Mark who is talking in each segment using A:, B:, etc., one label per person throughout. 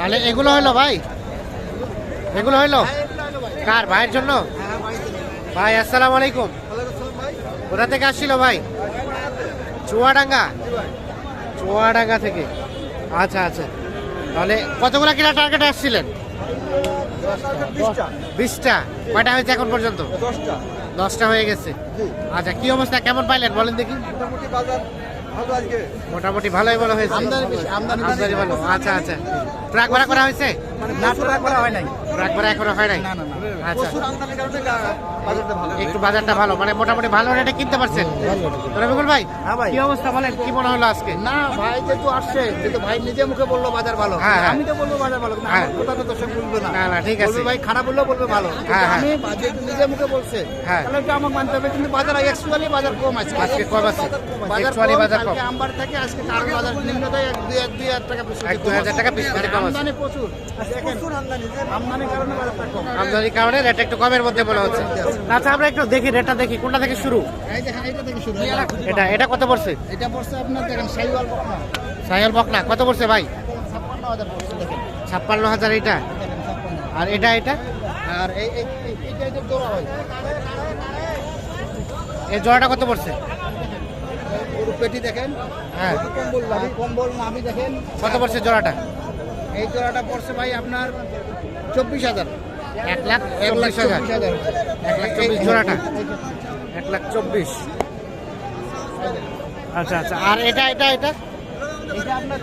A: তাহলে এগুলো হলো ভাই? এগুলো হলো? কার ভাইয়ের জন্য? ভাই আসসালামু আলাইকুম। কোথা থেকে আসছিল ভাই? চুয়াডাঙ্গা? চুয়াডাঙ্গা থেকে। আচ্ছা আচ্ছা। তাহলে কতগুলো কিনা টার্গেট আসছিলেন? বিশটা। কয়টা হয়েছে এখন পর্যন্ত?
B: দশটা।
A: হয়ে গেছে। আচ্ছা কি অবস্থা? কেমন পাইলেন? বলেন দেখি।
B: মোটামুটি বাজার
A: মোটামুটি ভালোই বলা হয়েছে।
B: আমদানি
A: ভালো। আচ্ছা আচ্ছা। ট্রাক ভাড়া করা হয়েছে?
B: না করা হয় নাই।
A: ট্রাক এখনও হয় নাই?
B: না না
A: আচ্ছা। একটু বাজারটা ভালো মানে মোটামুটি ভালো রেটে কিনতে পারছেন? রবিকুল ভাই
B: হ্যাঁ
A: কি অবস্থা বলেন? কি মনে হলো আজকে?
B: না ভাই যেহেতু আসছে যেহেতু ভাই নিজে মুখে বলল বাজার ভালো।
A: হ্যাঁ, হ্যাঁ।
B: আমি তো বলব বাজার ভালো
A: হ্যাঁ।
B: আমার তো দর্শক বলবে না।
A: না, ঠিক আছে।
B: ভাই খারাপ বললেও বলবে ভালো। আমি নিজে মুখে বলছে। তাহলে একটু আমাকে মানতে হবে কিন্তু বাজার অ্যাকচুয়ালি বাজার কম আছে।
A: আজকে কম আছে।
B: বাজার
A: বাজার কম।
B: আমবার থেকে আজকে কারণ বাজার নিম্নতায় এক দুই এক দুই হাজার টাকা বেশি
A: এক দুই হাজার টাকা বেশি কম আছে।
B: প্রচুর। আমদানির কারণে
A: রেট একটু কমের মধ্যে বলা হচ্ছে। আচ্ছা আমরা একটু দেখি রেটটা দেখি কোনটা থেকে শুরু?
B: এই দেখেন এইটা থেকে শুরু
A: এটা এটা কত পড়ছে?
B: এটা পড়ছে আপনার দেখেন সাইওয়াল বকনা।
A: কত পড়ছে ভাই?
B: ছাপ্পান্ন হাজার
A: এটা আর এটা এটা?
B: আর এই হয়।
A: জোড়াটা কত পড়ছে?
B: পেটি দেখেন
A: হ্যাঁ।
B: কম্বল কম্বল নাভি দেখেন।
A: কত পড়ছে জোড়াটা?
B: এই জোড়াটা পড়ছে ভাই আপনার চব্বিশ হাজার।
A: এক লাখ
B: এক লাখ
A: চব্বিশ হাজার। এক লাখ চব্বিশ জোড়াটা। এক লাখ চব্বিশ। আচ্ছা আচ্ছা। আর এটা এটা এটা?
B: এটা আপনার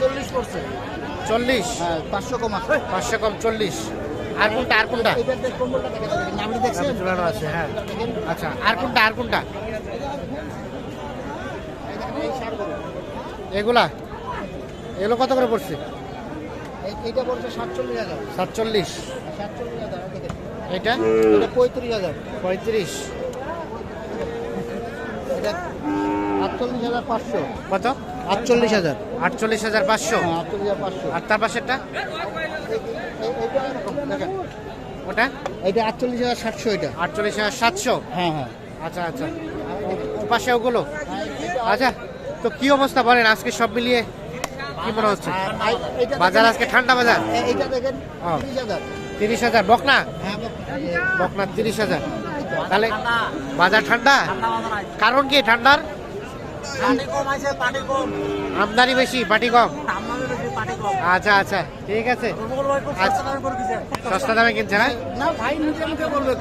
B: চল্লিশ পড়ছে।
A: চল্লিশ?
B: হ্যাঁ পাঁচশো কম আছে।
A: পাঁচশো কম চল্লিশ। আর কোনটা আর কোনটা? ঝুলানো আছে হ্যাঁ। আচ্ছা আর কোনটা আর কোনটা। এগুলা? এগুলো কত করে পড়ছে?
B: এইটা পড়ছে সাতচল্লিশ হাজার।
A: সাতচল্লিশ।
B: সাতচল্লিশ হাজার
A: এটা
B: পঁয়ত্রিশ হাজার।
A: পঁয়ত্রিশ।
B: এটা আটচল্লিশ হাজার পাঁচশো।
A: কত?
B: আটচল্লিশ হাজার।
A: আটচল্লিশ হাজার পাঁচশো।
B: হ্যাঁ আটচল্লিশ হাজার পাঁচশো।
A: আর তার পাশেরটা? ওটা?
B: এটা আটচল্লিশ হাজার সাতশো এটা।
A: আটচল্লিশ হাজার সাতশো?
B: হ্যাঁ হ্যাঁ।
A: আচ্ছা আচ্ছা। ও পাশে ওগুলো? আচ্ছা তো কি অবস্থা বলেন আজকে সব মিলিয়ে? কি মনে হচ্ছে? বাজার আজকে ঠান্ডা বাজার?
B: এইটা দেখেন
A: হ্যাঁ।
B: তিরিশ হাজার।
A: বকনা?
B: হ্যাঁ
A: বকনা। তিরিশ হাজার। তাহলে বাজার ঠান্ডা? কারণ কি ঠান্ডার? আমদানি বেশি পাটি কম? আচ্ছা আচ্ছা ঠিক আছে। আচ্ছা, সস্তা দামে কিনছে না?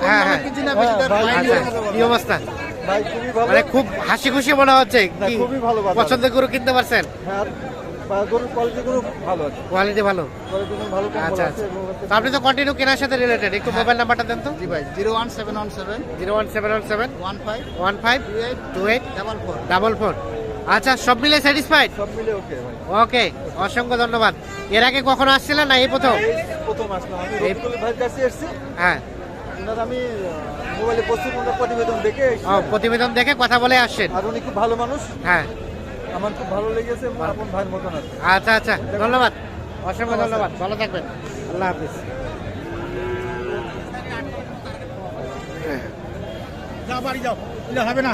A: হ্যাঁ, হ্যাঁ। আচ্ছা। কি অবস্থা? মানে খুব হাসি খুশি মনে হচ্ছে কি
C: খুবই ভালো বাজার।
A: পছন্দ করে কিনতে পারছেন?
C: হ্যাঁ। গরুর কোয়ালিটি ভালো আছে।
A: কোয়ালিটি ভালো। আচ্ছা আচ্ছা। আপনি তো কন্টিনিউ কেনার সাথে রিলেটেড একটু মোবাইল নাম্বারটা দেন তো।
B: জি ভাই zero one seven one seven
A: zero one seven one seven
B: one five
A: one five
B: two eight
A: two eight
B: double four.
A: Double four. আচ্ছা সব মিলে স্যাটিসফাইড
C: সব মিলে ওকে ভাই।
A: ওকে অসংখ্য ধন্যবাদ। এর আগে কখনো আসছিলেন না এই প্রথম?
C: প্রথম আসলাম। আমি
A: এই-
C: ভাইয়ের কাছে এসেছি।
A: হ্যাঁ।
C: আমি মোবাইলে পশ্চিমবঙ্গের প্রতিবেদন দেখে
A: প্রতিবেদন দেখে কথা বলে আসছেন।
C: আর উনি খুব ভালো মানুষ।
A: হ্যাঁ।
C: আমার খুব ভালো লেগেছে আপন ভাইয়ের মতন আছে।
A: আচ্ছা আচ্ছা ধন্যবাদ। অসংখ্য ধন্যবাদ ভালো থাকবেন। আল্লাহ হাফিজ।
B: হবে না।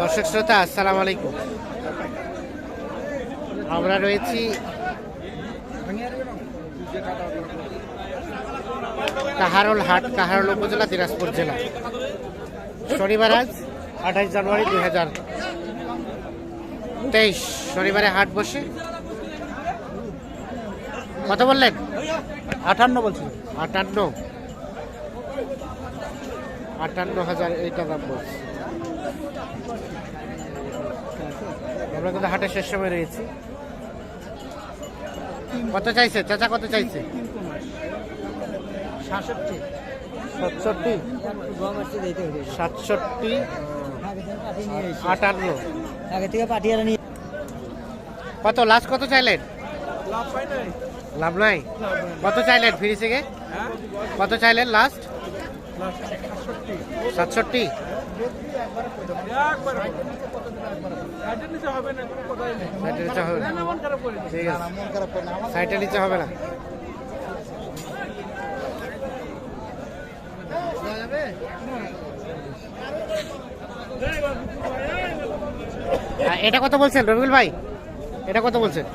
A: দর্শক শ্রোতা আসসালাম আলাইকুম। আমরা রয়েছি কাহারোল হাট কাহারোল উপজেলা দিনাজপুর জেলা। শনিবার আজ আঠাশ জানুয়ারি দুই হাজার তেইশ শনিবারে হাট বসে। কত বললেন?
B: আটান্ন বলছি।
A: আটান্ন। আটান্ন হাজার এইটা দাম বলছে। আমরা কিন্তু হাটের শেষ সময় রয়েছি। কত চাইছে? চাচা কত চাইছে?
B: সাতষট্টি।
A: সাতষট্টি? সাতষট্টি? আটান্ন।
B: আগে থেকে পাঠিয়ে নিয়ে
A: কত লাস্ট কত চাইলেন? লাভ নাই। কত চাইলেন ফ্রি থেকে? কত চাইলেন লাস্ট সাতষট্টি। সাইটের নিচে হবে না ঠিক আছে। সাইটের নিচে হবে না। এটা কত বলছেন রবিউল ভাই? এটা কত বলছেন?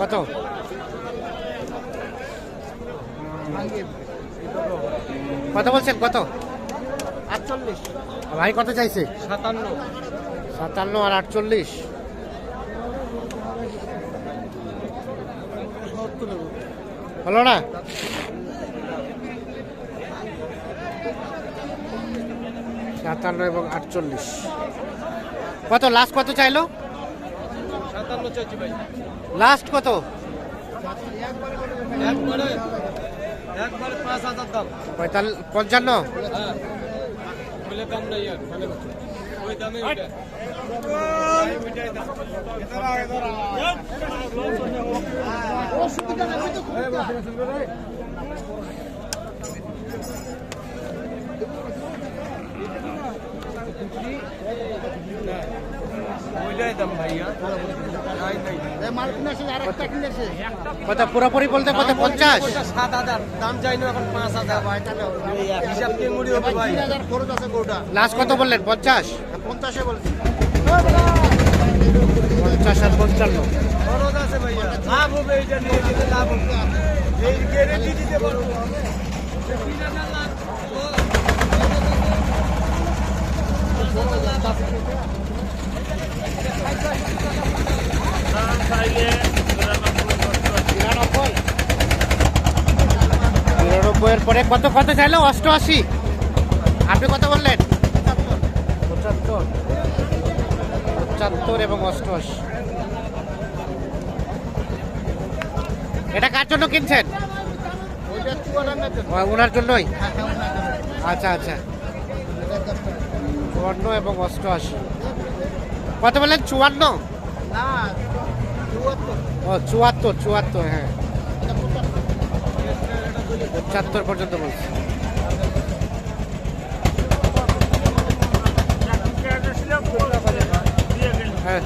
A: কত? কত বলছেন কত?
B: আটচল্লিশ।
A: ভাই কত চাইছে?
B: সাতান্ন।
A: সাতান্ন আর আটচল্লিশ। হলো না? সাতান্ন এবং আটচল্লিশ কত লাস্ট কত চাইলো
B: সাতান্ন চাইছি ভাই
A: লাস্ট কত পঞ্চান্ন
B: হ্যাঁ বলে দাম নাই আর মানে ওই দামে ওইটা ওইটাই দাম ভাইয়া নাই নাই
A: কত পুরোপুরি বলতে কত পঞ্চাশ?
B: সাত হাজার দাম চাই না এখন পাঁচ হাজার হিসাব দিয়ে মুড়ি হবে ভাই।
C: খরচ আছে গোটা।
A: লাস্ট কত বললেন? পঞ্চাশ?
C: পঞ্চাশে বলছি।
A: পঞ্চাশ আর পঞ্চান্ন।
B: খরচ আছে ভাইয়া। লাভ হবে এইটা নিয়ে লাভ হবে। এই গ্যারেন্টি দিতে পারব
A: নিরানব্বইয়ের পরে কত কত চাইলো? অষ্টআশি। আপনি কত বললেন? পঁচাত্তর পঁচাত্তর এবং অষ্টআশি। এটা কার জন্য কিনছেন? ওনার জন্যই। আচ্ছা আচ্ছা। চুয়ান্ন এবং অষ্টআশি। কত বললেন? চুয়ান্ন? ও চুয়াত্তর চুয়াত্তর হ্যাঁ। পঁচাত্তর পর্যন্ত বলছি। হ্যাঁ।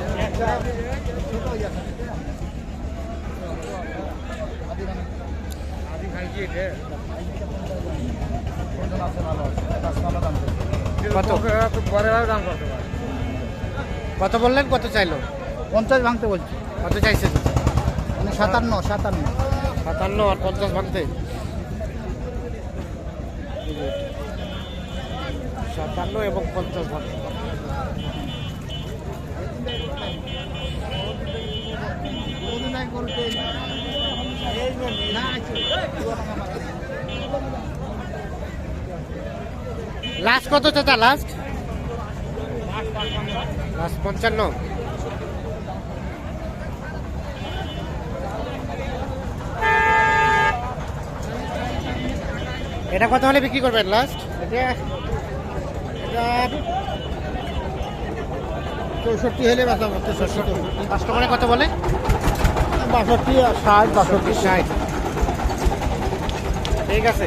A: কত? কত বললেন? কত চাইলো?
C: পঞ্চাশ ভাঙতে বলছি।
A: কত চাইছেন?
C: মানে সাতান্ন সাতান্ন।
A: সাতান্ন আর পঞ্চাশ ভাঙতে? সাতান্ন এবং পঞ্চাশ ভাঙতে। লাস্ট কত চাচা লাস্ট লাস্ট পঞ্চান্ন। এটা কত হলে বিক্রি করবেন লাস্ট
C: চৌষট্টি হলে
A: কাস্টমারে কত বলে?
C: বাষট্টি ষাট বাষট্টি।
A: ষাট। ঠিক আছে।